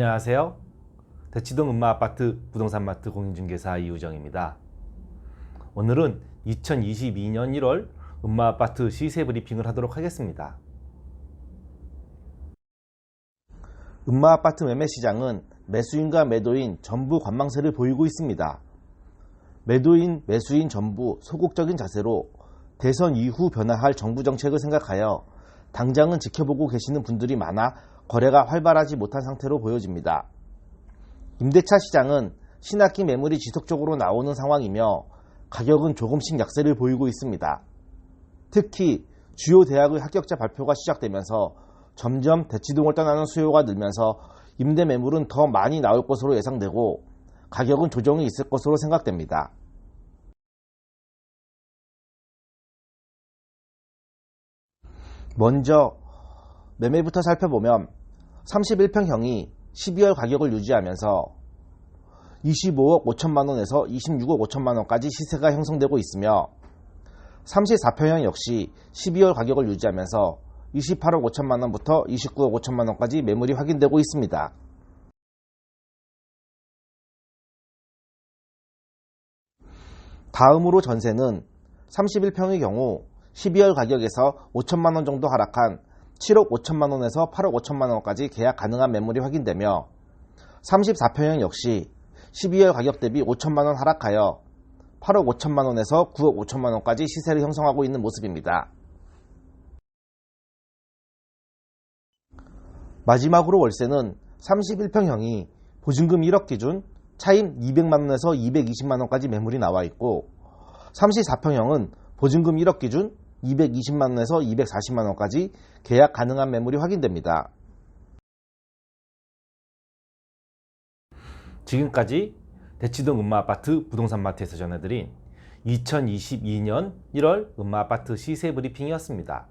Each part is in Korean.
안녕하세요. 대치동 음마아파트 부동산마트 공인중개사 이우정입니다. 오늘은 2022년 1월 음마아파트 시세 브리핑을 하도록 하겠습니다. 음마아파트 매매 시장은 매수인과 매도인 전부 관망세를 보이고 있습니다. 매도인, 매수인 전부 소극적인 자세로 대선 이후 변화할 정부 정책을 생각하여 당장은 지켜보고 계시는 분들이 많아 거래가 활발하지 못한 상태로 보여집니다. 임대차 시장은 신학기 매물이 지속적으로 나오는 상황이며 가격은 조금씩 약세를 보이고 있습니다. 특히 주요 대학의 합격자 발표가 시작되면서 점점 대치동을 떠나는 수요가 늘면서 임대 매물은 더 많이 나올 것으로 예상되고 가격은 조정이 있을 것으로 생각됩니다. 먼저 매매부터 살펴보면 31평형이 12월 가격을 유지하면서 25억 5천만 원에서 26억 5천만 원까지 시세가 형성되고 있으며 34평형 역시 12월 가격을 유지하면서 28억 5천만 원부터 29억 5천만 원까지 매물이 확인되고 있습니다. 다음으로 전세는 31평의 경우 12월 가격에서 5천만 원 정도 하락한 7억 5천만 원에서 8억 5천만 원까지 계약 가능한 매물이 확인되며 34평형 역시 12월 가격 대비 5천만 원 하락하여 8억 5천만 원에서 9억 5천만 원까지 시세를 형성하고 있는 모습입니다. 마지막으로 월세는 31평형이 보증금 1억 기준 차임 200만 원에서 220만 원까지 매물이 나와 있고 34평형은 보증금 1억 기준 220만 원에서 240만 원까지 계약 가능한 매물이 확인됩니다. 지금까지 대치동 음마아파트 부동산마트에서 전해드린 2022년 1월 음마아파트 시세 브리핑이었습니다.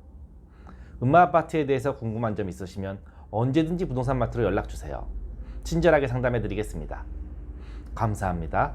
음마아파트에 대해서 궁금한 점 있으시면 언제든지 부동산마트로 연락주세요. 친절하게 상담해드리겠습니다. 감사합니다.